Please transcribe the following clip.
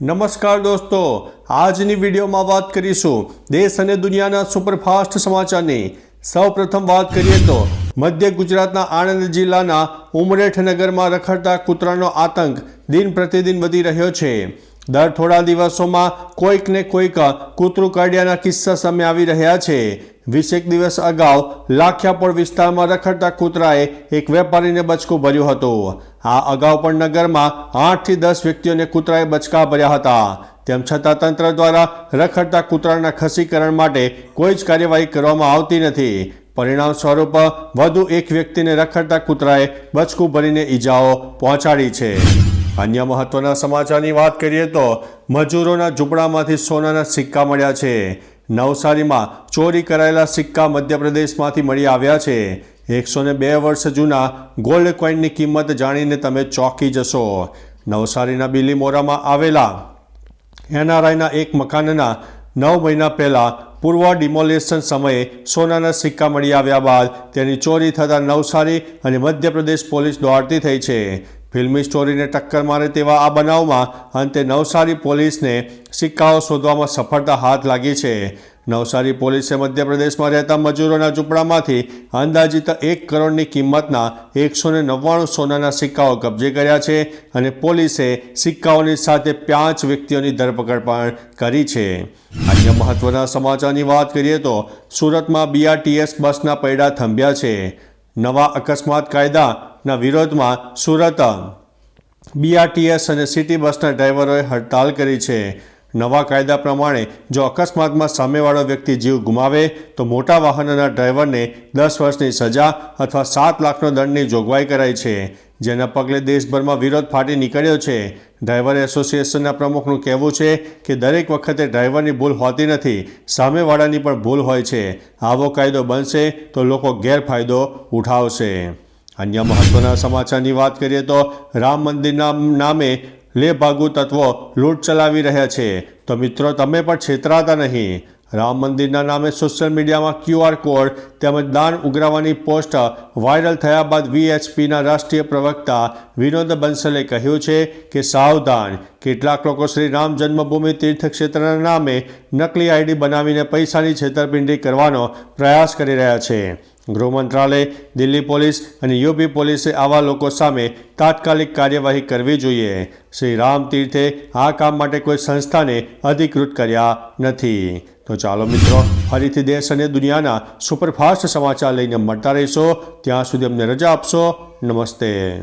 નમસ્કાર દોસ્તો, આજની વિડીયોમાં વાત કરીશું દેશ અને દુનિયાના સુપરફાસ્ટ સમાચારની. સૌપ્રથમ વાત કરીએ તો, મધ્ય ગુજરાતના આણંદ જિલ્લાના ઉમરેઠ નગરમાં રખડતા કૂતરાનો આતંક દિન પ્રતિદિન વધી રહ્યો છે. દર થોડા દિવસોમાં કોઈક ને કોઈક કૂતરું કરડિયાના કિસ્સા સામે આવી રહ્યા છે. વીસેક દિવસ અગાઉ લાખિયાપોળ વિસ્તારમાં રખડતા કૂતરાએ એક વેપારીને બચકું ભર્યું હતું. આ અગાઉ પણ નગરમાં આઠથી દસ વ્યક્તિઓને કૂતરાએ બચકા ભર્યા હતા. તેમ છતાં તંત્ર દ્વારા રખડતા કૂતરાના ખસીકરણ માટે કોઈ જ કાર્યવાહી કરવામાં આવતી નથી. પરિણામ સ્વરૂપ વધુ એક વ્યક્તિને રખડતા કૂતરાએ બચકું ભરીને ઈજાઓ પહોંચાડી છે. અન્ય મહત્વના સમાચારની વાત કરીએ તો મજૂરોના ઝૂંપડામાંથી સોનાના સિક્કા મળ્યા છે. નવસારીમાં ચોરી કરાયેલા સિક્કા મધ્યપ્રદેશમાંથી મળી આવ્યા છે. એકસો બે વર્ષ જૂના ગોલ્ડ કોઈનની કિંમત જાણીને તમે ચોંકી જશો. નવસારીના બિલીમોરામાં આવેલા એનઆરઆઈના એક મકાનના નવ મહિના પહેલાં પૂર્વ ડિમોલેશન સમયે સોનાના સિક્કા મળી આવ્યા બાદ તેની ચોરી થતાં નવસારી અને મધ્યપ્રદેશ પોલીસ દોડતી થઈ છે. ફિલ્મી સ્ટોરીને ટક્કર મારે તેવા આ બનાવમાં અંતે નવસારી પોલીસને સિક્કાઓ શોધવામાં સફળતા હાથ લાગી છે. નવસારી પોલીસે મધ્યપ્રદેશમાં રહેતા મજૂરોના ઝૂંપડામાંથી અંદાજિત એક કરોડની કિંમતના એકસો ને નવ્વાણું સોનાના સિક્કાઓ કબજે કર્યા છે અને પોલીસે સિક્કાઓની સાથે પાંચ વ્યક્તિઓની ધરપકડ પણ કરી છે. અન્ય મહત્વના સમાચારની વાત કરીએ તો સુરતમાં બીઆરટીએસ બસના પૈડા થંભ્યા છે. નવા અકસ્માત કાયદાના વિરોધમાં સુરત બીઆરટીએસ અને સિટી બસના ડ્રાઈવરોએ હડતાલ કરી છે. નવા કાયદા પ્રમાણે જો અકસ્માતમાં સામેવાળો વ્યક્તિ જીવ ગુમાવે, તો મોટા વાહનના ડ્રાઈવરને દસ વર્ષની સજા અથવા સાત લાખનો દંડની જોગવાઈ કરાઈ છે. જેના પગલે દેશભરમાં વિરોધ ફાટી નીકળ્યો છે. ડ્રાઈવર એસોસિએશનના પ્રમુખનું કહેવું છે કે દરેક વખતે ડ્રાઈવરની ભૂલ હોતી નથી, સામેવાળાની પણ ભૂલ હોય છે. આવો કાયદો બનશે તો લોકો ગેરફાયદો ઉઠાવશે. અન્ય મહત્વના સમાચારની વાત કરીએ તો રામ મંદિરના નામે લે ભાગુ તત્વો લૂંટ ચલાવી રહ્યા છે. તો મિત્રો, તમે પણ છેતરાતા નહીં. રામ મંદિરના નામે સોશિયલ મીડિયામાં ક્યુઆર કોડ તેમજ દાન ઉઘરાવવાની પોસ્ટ વાયરલ થયા બાદ વીએચપીના રાષ્ટ્રીય પ્રવક્તા વિનોદ બંસલે કહ્યું છે કે સાવધાન. કેટલાક લોકો શ્રી રામ જન્મભૂમિ તીર્થક્ષેત્રના નામે નકલી આઈડી બનાવીને પૈસાની છેતરપિંડી કરવાનો પ્રયાસ કરી રહ્યા છે. ગૃહ મંત્રાલય, દિલ્હી પોલીસ અને યુપી પોલીસે આવા લોકો સામે તાત્કાલિક કાર્યવાહી કરવી જોઈએ. શ્રી રામ તીર્થે આ કામ માટે કોઈ સંસ્થાને અધિકૃત કર્યા નથી. તો ચાલો મિત્રો, ફરીથી દેશ અને દુનિયાના સુપરફાસ્ટ સમાચાર લઈને મળતા રહીશો. ત્યાં સુધી અમને રજા આપશો. નમસ્તે.